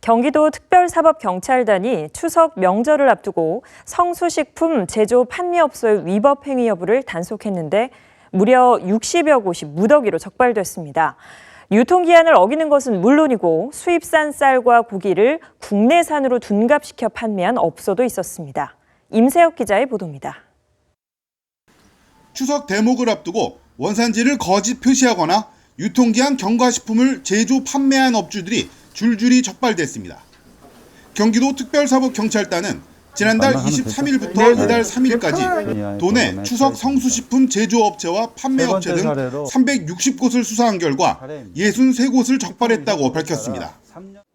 경기도 특별사법경찰단이 추석 명절을 앞두고 성수식품 제조 판매업소의 위법 행위 여부를 단속했는데 무려 60여 곳이 무더기로 적발됐습니다. 유통기한을 어기는 것은 물론이고 수입산 쌀과 고기를 국내산으로 둔갑시켜 판매한 업소도 있었습니다. 임세혁 기자의 보도입니다. 추석 대목을 앞두고 원산지를 거짓 표시하거나 유통기한 경과식품을 제조 판매한 업주들이 줄줄이 적발됐습니다. 경기도 특별사법경찰단은 지난달 23일부터 이달 3일까지 도내 추석 성수식품 제조업체와 판매업체 등 360곳을 수사한 결과 63곳을 적발했다고 밝혔습니다.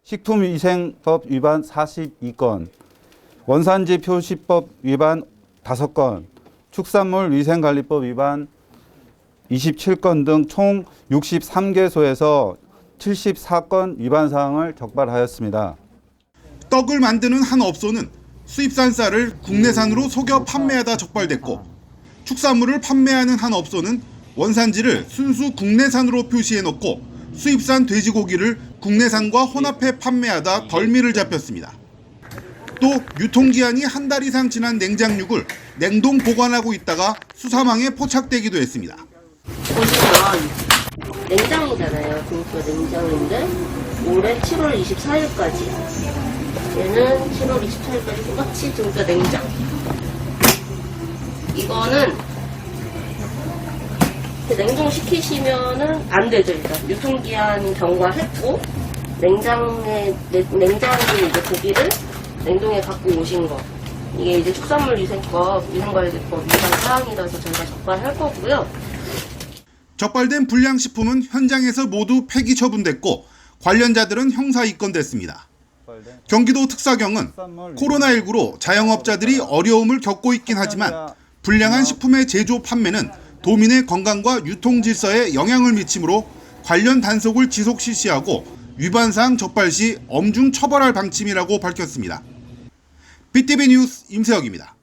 식품위생법 위반 42건, 원산지 표시법 위반 5건, 축산물 위생관리법 위반 27건 등 총 63개소에서 74건 위반 사항을 적발하였습니다. 떡을 만드는 한 업소는 수입산 쌀을 국내산으로 속여 판매하다 적발됐고 축산물을 판매하는 한 업소는 원산지를 순수 국내산으로 표시해 놓고 수입산 돼지고기를 국내산과 혼합해 판매하다 덜미를 잡혔습니다. 또 유통기한이 한 달 이상 지난 냉장육을 냉동 보관하고 있다가 수사망에 포착되기도 했습니다. 보시면 냉장이잖아요. 등표 냉장인데 올해 7월 24일까지 얘는 7월 24일까지 똑같이 등표 냉장 이거는 냉동시키시면은 안 되죠 일단 유통기한 경과했고 냉장에 냉- 냉장에 이제 고기를 냉동에 갖고 오신 거 이게 이제 축산물 위생법 위생관리법 위반 사항이라서 저희가 적발할 거고요. 적발된 불량식품은 현장에서 모두 폐기 처분됐고 관련자들은 형사 입건됐습니다. 경기도 특사경은 코로나19로 자영업자들이 어려움을 겪고 있긴 하지만 불량한 식품의 제조 판매는 도민의 건강과 유통 질서에 영향을 미치므로 관련 단속을 지속 실시하고 위반 사항 적발 시 엄중 처벌할 방침이라고 밝혔습니다. BTV 뉴스 임세혁입니다.